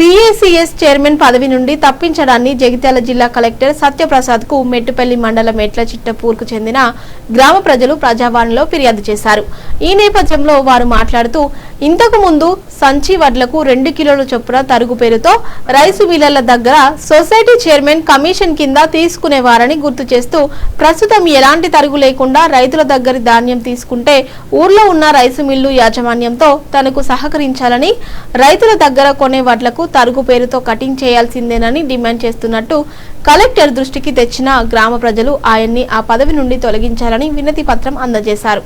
PACS chairman పదవి నుండి తప్పించడాన్ని జగిత్యాల జిల్లా కలెక్టర్ సత్యప్రసాద్కు మెట్టుపల్లి మండలం మెట్ల చిట్టపూర్కు చెందిన గ్రామ ప్రజలు ప్రజావాణిలో ఫిర్యాదు చేశారు. ఈ నేపథ్యంలో వారు మాట్లాడుతూ ఇంతకు ముందు సంచి వడ్లకు రెండు కిలోల చొప్పున తరుగు పేరుతో రైసు మిల్లర్ల దగ్గర సొసైటీ చైర్మన్ కమిషన్ కింద తీసుకునేవారని గుర్తు చేస్తూ ప్రస్తుతం ఎలాంటి తరుగు లేకుండా రైతుల దగ్గర ధాన్యం తీసుకుంటే ఊర్లో ఉన్న రైసు మిల్లు యాజమాన్యంతో తనకు సహకరించాలని రైతుల దగ్గర కొనే వడ్లకు తరుగు పేరుతో కటింగ్ చేయాల్సిందేనని డిమాండ్ చేస్తున్నట్టు కలెక్టర్ దృష్టికి తెచ్చిన గ్రామ ప్రజలు ఆయన్ని ఆ పదవి నుండి తొలగించాలని వినతి పత్రం అందజేశారు.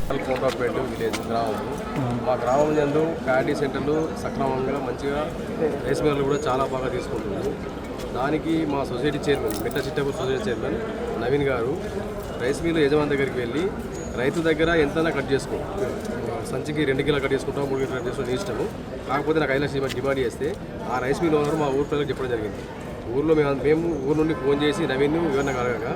మా గ్రామం నందు ప్యాడీ సెంటర్లు సక్రమంగా మంచిగా రైస్ మిల్లర్లు కూడా చాలా బాగా తీసుకుంటున్నారు. దానికి మా సొసైటీ చైర్మన్ మిట్ట చిట్టపూర్ సొసైటీ చైర్మన్ నవీన్ గారు రైస్ మిల్ యజమాని దగ్గరికి వెళ్ళి రైతు దగ్గర ఎంతైనా కట్ చేసుకో. సంచికి రెండు కిలో కట్ చేసుకుంటాం మూడు కిలో కట్ చేసుకుంటాం నీ ఇష్టము. కాకపోతే నాకు ఐదు లక్షలు డిమాండ్ చేస్తే ఆ రైస్ మిల్ ఓనర్ మా ఊరు ప్రజలకు చెప్పడం జరిగింది. ఊర్లో మేము మేము ఊరు నుండి ఫోన్ చేసి నవీన్ వివరణ కలగగా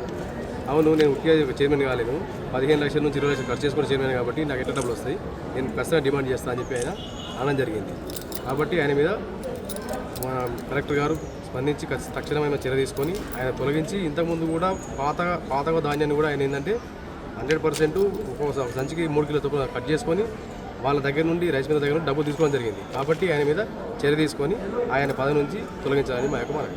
అవును నేను ఉట్టిగా చైర్మన్ కాలేను. పదిహేను లక్షల నుంచి ఇరవై లక్షలు ఖర్చు చేసుకుని చైర్మన్ కాబట్టి నాకు ఎట్లా డబ్బులు వస్తాయి? నేను ఖచ్చితంగా డిమాండ్ చేస్తాను అని చెప్పి ఆయన అనడం జరిగింది. కాబట్టి ఆయన మీద మా కలెక్టర్ గారు స్పందించి తక్షణమైన చర్య తీసుకొని ఆయన తొలగించి ఇంతకుముందు కూడా పాత పాతగా ధాన్యాన్ని కూడా ఆయన ఏంటంటే హండ్రెడ్ పర్సెంట్ ఒక్కొక్క సంచికి మూడు కిలో చొప్పున కట్ చేసుకొని వాళ్ళ దగ్గర నుండి రైస్ మిల్ దగ్గర నుండి డబ్బులు తీసుకోవడం జరిగింది. కాబట్టి ఆయన మీద చర్య తీసుకొని ఆయన పదవి నుంచి తొలగించాలని మా యొక్క మనవి.